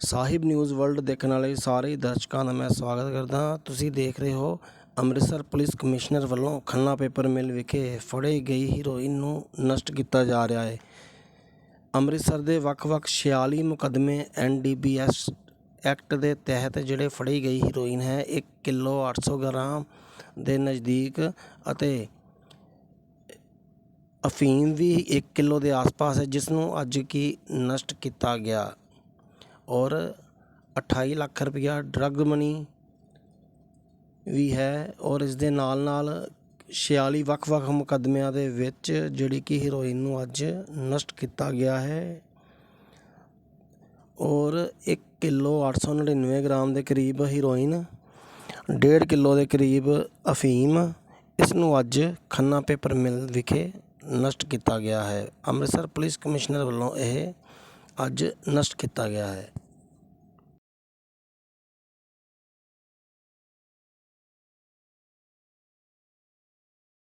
ਸਾਹਿਬ news world ਦੇਖਣ ਵਾਲੇ ਸਾਰੇ ਦਰਸ਼ਕਾਂ ਦਾ ਮੈਂ ਸਵਾਗਤ ਕਰਦਾ ਹਾਂ। ਤੁਸੀਂ ਦੇਖ ਰਹੇ ਹੋ ਅੰਮ੍ਰਿਤਸਰ ਪੁਲਿਸ ਕਮਿਸ਼ਨਰ ਵੱਲੋਂ ਖੰਨਾ ਪੇਪਰ ਮਿਲ ਵਿਖੇ ਫੜੀ ਗਈ ਹੀਰੋਇਨ ਨੂੰ ਨਸ਼ਟ ਕੀਤਾ ਜਾ ਰਿਹਾ ਹੈ। ਅੰਮ੍ਰਿਤਸਰ ਦੇ ਵੱਖ-ਵੱਖ 46 ਮੁਕੱਦਮੇ ਐਨਡੀਪੀਐਸ ਐਕਟ ਦੇ ਤਹਿਤ ਜਿਹੜੇ ਫੜੀ ਗਈ ਹੀਰੋਇਨ ਹੈ 1 ਕਿਲੋ 800 ਗ੍ਰਾਮ ਦੇ ਨਜ਼ਦੀਕ ਅਤੇ ਅਫੀਮ ਵੀ 1 ਕਿਲੋ ਦੇ ਆਸ-ਪਾਸ ਹੈ, ਜਿਸ ਨੂੰ ਅੱਜ ਕੀ ਨਸ਼ਟ ਕੀਤਾ ਗਿਆ। ਔਰ 28 ਲੱਖ ਰੁਪਈਆ ਡਰੱਗ ਮਨੀ ਵੀ ਹੈ ਔਰ ਇਸ ਦੇ ਨਾਲ ਨਾਲ 46 ਵੱਖ-ਵੱਖ ਮੁਕੱਦਮਿਆਂ ਦੇ ਵਿੱਚ ਜਿਹੜੀ ਕਿ ਹੀਰੋਇਨ ਨੂੰ ਅੱਜ ਨਸ਼ਟ ਕੀਤਾ ਗਿਆ ਹੈ। ਔਰ 1 ਕਿਲੋ 899 ਗ੍ਰਾਮ ਦੇ ਕਰੀਬ ਹੀਰੋਇਨ 1.5 ਕਿਲੋ ਦੇ ਕਰੀਬ ਅਫੀਮ ਇਸ ਨੂੰ ਅੱਜ ਖੰਨਾ ਪੇਪਰ ਮਿਲ ਵਿਖੇ ਨਸ਼ਟ ਕੀਤਾ ਗਿਆ ਹੈ। ਅੰਮ੍ਰਿਤਸਰ ਪੁਲਿਸ ਕਮਿਸ਼ਨਰ ਵੱਲੋਂ ਇਹ ਅੱਜ ਨਸ਼ਟ ਕੀਤਾ ਗਿਆ ਹੈ।